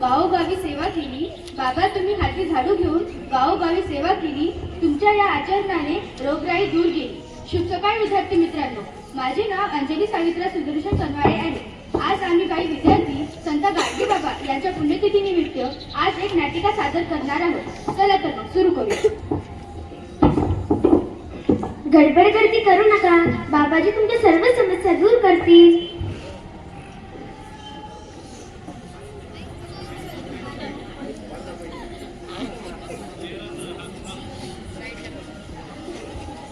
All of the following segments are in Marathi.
गावोगावी सेवा केली. बाबा तुम्ही हाती झाडू घेऊन गावोगावी सेवा केली. तुमच्या या आचरणाने रोगराई दूर गेली. शुभ सकाळ विद्यार्थी मित्रांनो. माझे नाव अंजली सावित्रा सुदर्शन सनवाळे आहे. आज आम्ही काही विद्यार्थी संत गाडगी बाबा यांच्या पुण्यतिथीनिमित्त आज एक नाटिका सादर करणार आहोत. चला तर सुरू करू गडबड गर्दी करू नका. बाबाजी तुमच्या सर्व समस्या दूर करतील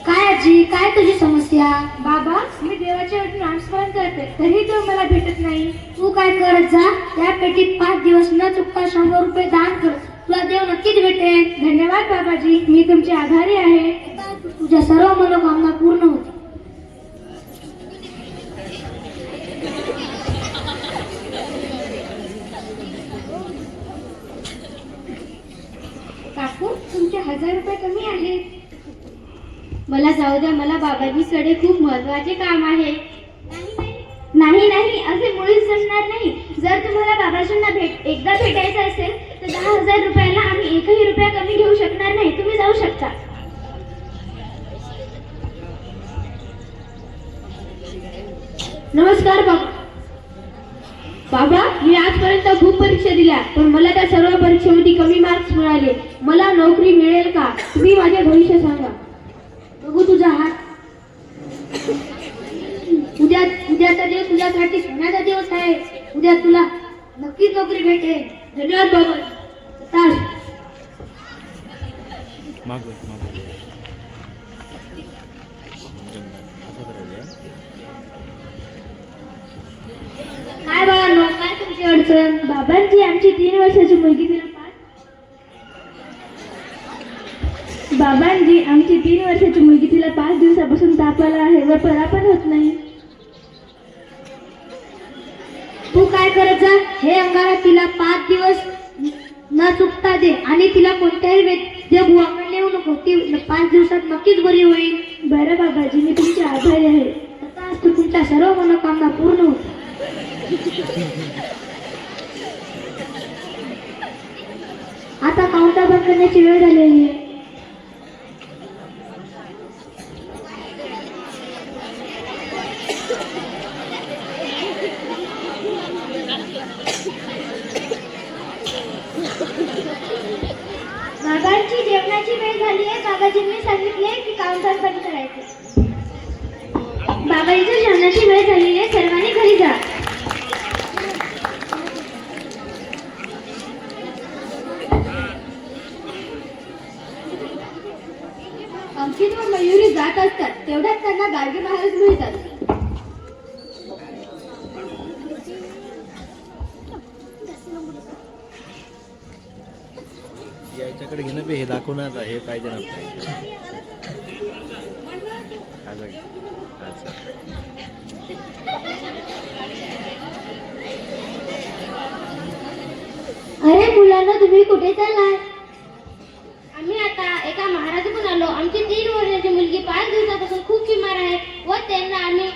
काय आजी काय तुझी समस्या? बाबा मी देवाच्या वतीने नामस्मरण करते. तरी तो मला भेटत नाही. तू काय करत जा? या पेटीत पाच दिवस न चुकता शंभर रुपये दान कर. तुला देव नक्कीच भेटेल. धन्यवाद बाबाजी. मी तुमचे आभारी आहे. तुझ्या सर्व मनोकामना पूर्ण होतील. काकू तुमचे हजार रुपये कमी आहेत. मला जाऊ द्या मला बाबाजीकडे खूप महत्त्वाचे काम आहे. नाही नाही असे मुळीच जमणार नाही. जर तुम्हाला बाबाजींना भेट एकदा भेटायचं असेल तर दहा हजार रुपयाला आम्ही एकही रुपया कमी घेऊ शकणार नाही. तुम्ही जाऊ शकता. नमस्कार बाबा. बाबा मी आजपर्यंत खूप परीक्षा दिल्या पण मला त्या सर्व परीक्षेमध्ये कमी मार्क्स मिळाले. मला नोकरी मिळेल का? तुम्ही माझे भविष्य सांगा. बघू तुझा हात. उद्या उद्याचा दिवस तुझ्यासाठी सोन्याचा दिवस आहे. उद्या तुला नक्कीच नोकरी भेटेल. धन्यवाद बाबा. काय बाळांनो काय तुमची अडचण? बाबांची आमची तीन वर्षाची मुलगी बाबांजी आमची तीन वर्षाची मुलगी तिला पाच दिवसापासून ताप आला आहे. व परा पण होत नाही. तू काय करत जा? हे अंगारा तिला पाच दिवस न चुकता दे आणि तिला कोणत्याही वैद्य बुवाकडे नेऊ नको ती पाच दिवसात नक्कीच बरी होईल. बरं बाबाजी मी तुमची आभारी आहे. आता तू तुमच्या सर्व मनोकामना पूर्ण होत आता काउंटर बंद करण्याची वेळ झालेली आहे. बाबांची जेवणाची वेळ झाली आहे. बाबाजींनी सांगितले की काउंटर बंद करायचे. बाबाजीच्या जेवणाची वेळ झाली आहे सर्वांनी घरी जा. अंकित व मयुरी जात असतात तेवढ्याच त्यांना गाडगे महाराज मिळतात. याच्याकडे घेणं बी हे दाखवणार हे पाहिजे ना अरे मुलांना तुम्ही कुठे चाललाय? आम्ही आता एका महाराजाकडून आलो. आमची तीन वर्षाची मुलगी पाच दिवसापासून खूप बिमार आहे व त्यांना आम्ही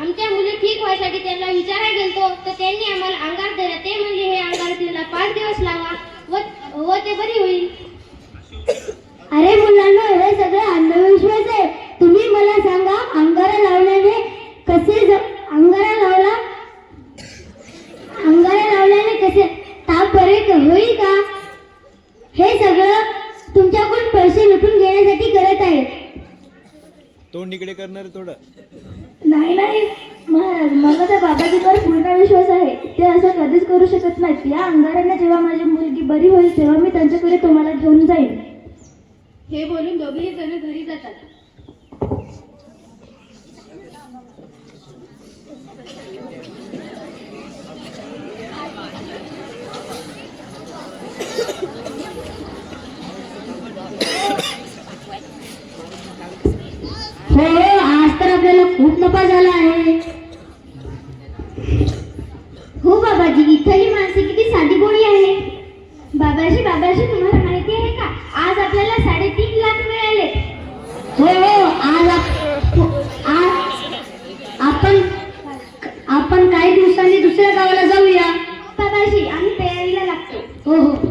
आमच्या मुली ठीक व्हायसाठी त्यांना विचारायला गेलतो. तर त्यांनी आम्हाला अंगार दिला. ते म्हणजे हे अंगार तिला पाच दिवस लावा. व ते बरी होईल. अरे मुलांना हे सगळे अंधविश्वास आहे. तुम्ही मला सांगा अंगारा लावल्याने कसे अंगारा लावला? अंगारा लावल्याने कसे? ताप बरे क- होईल का? हे सगळं तुमच्याकडून पैसे लुटून घेण्यासाठी करत आहे तोंड इकडे करणार थोडं. नाही नाही. महाराज मला त्या बाबाजीवर पूर्ण विश्वास आहे. ते असं कधीच करू शकत नाहीत. या अंगाराने जेव्हा माझी मुलगी बरी होईल तेव्हा मी त्यांच्याकडे तुम्हाला घेऊन जाईन. हे बोलून दोघेही जण घरी जातात. हो तर आपल्याला खूप नफा झाला आहे. हो बाबाजी इथली माणसे किती साधी बोळी आहे. बाबाजी बाबाजी तुम्हाला माहिती आहे का? आज आपल्याला साडेतीन लाख मिळाले हो हो आज आप- आज आपण आपण काही दिवसांनी दुसऱ्या गावाला जाऊया बाबाजी आम्ही तयारीला करायला लागतो हो हो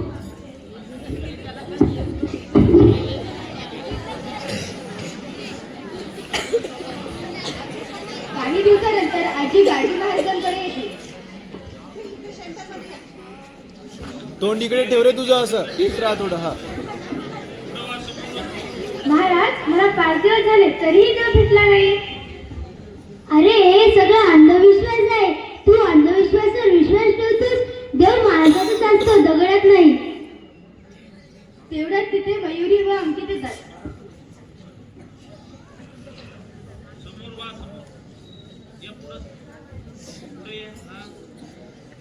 काही आजी गाडी महाराजांकडे येते. तोंड इकडे ठेव रे तुझं असं. नीट राहा थोडं हा. महाराज मला पाच दिवस झाले तरीही देव भेटला नाही. अरे हे सगळं अंधविश्वास आहे. तू अंधविश्वासावर विश्वास ठेवतोस देव माणसातच असतो दगडात नाही. तेवढ्यात तिथे मयुरी व अंकित येतात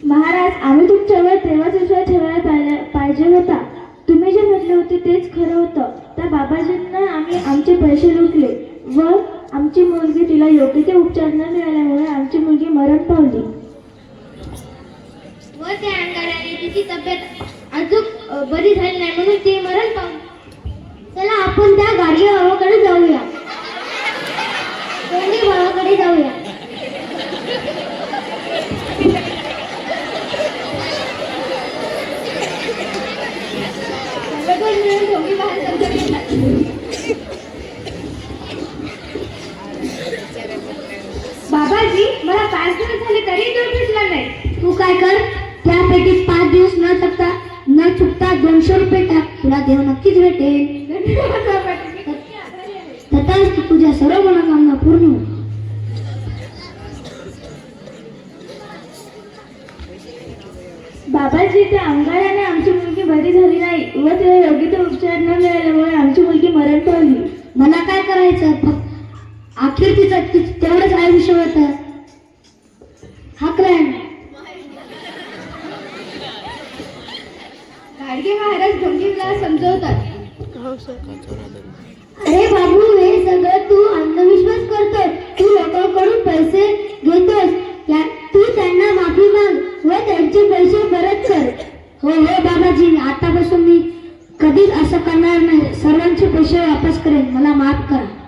महाराज आम्ही तुमच्यावर तेव्हाच विश्वास ठेवायला पाहिजे- पाहिजे होता. तुम्ही जे म्हटले होते तेच खरं होतं. त्या बाबाजींना आम्ही आमचे पैसे लुटले व आमची मुलगी तिला योग्य ते उपचार न मिळाल्यामुळे आमची मुलगी मरण पावली. व त्या अंगाराने तिची तब्येत अजून बरी झाली नाही म्हणून ती मरण पावली. चला आपण त्या गाडगे भावाकडे बाबाजी मला पाच दिवस झाले तरी दूर भेटला नाही. तू काय कर? त्यापैकी पाच दिवस न चुकता न चुकता दोनशे रुपये टाक. तुला देव नक्कीच भेटेल. तथाच तुझ्या सर्व मनोकामना पूर्ण हो. बाबाजी त्या अंगाराने आमची मुलगी बरी झाली नाही. व तिला योग्य तो उपचार न मिळाल्यामुळे आमची मुलगी मरण पावली मला काय करायचं फक्त अखेर तिचं ति- तेवढंच आयुष्य होतं हाकला गाडगे महाराज ढोंगीला समजवतात. अरे बाबू हे सगळं तू अंधविश्वास करतोय. तू लोकांकडून पैसे घेतोस त्या- तू त्यांना माफी माग व त्यांचे पैसे परत कर. हो हो बाबाजी आतापासून मी कधीच असं करणार नाही. सर्वांचे पैसे वापस करेन. मला माफ करा.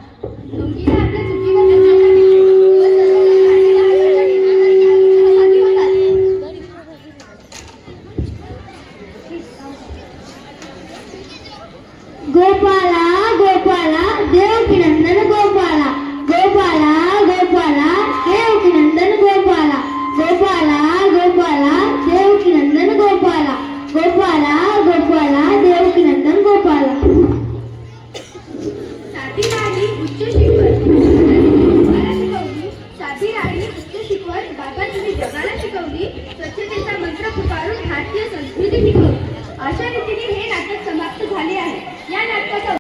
हे नाटक समाप्त झाले आहे.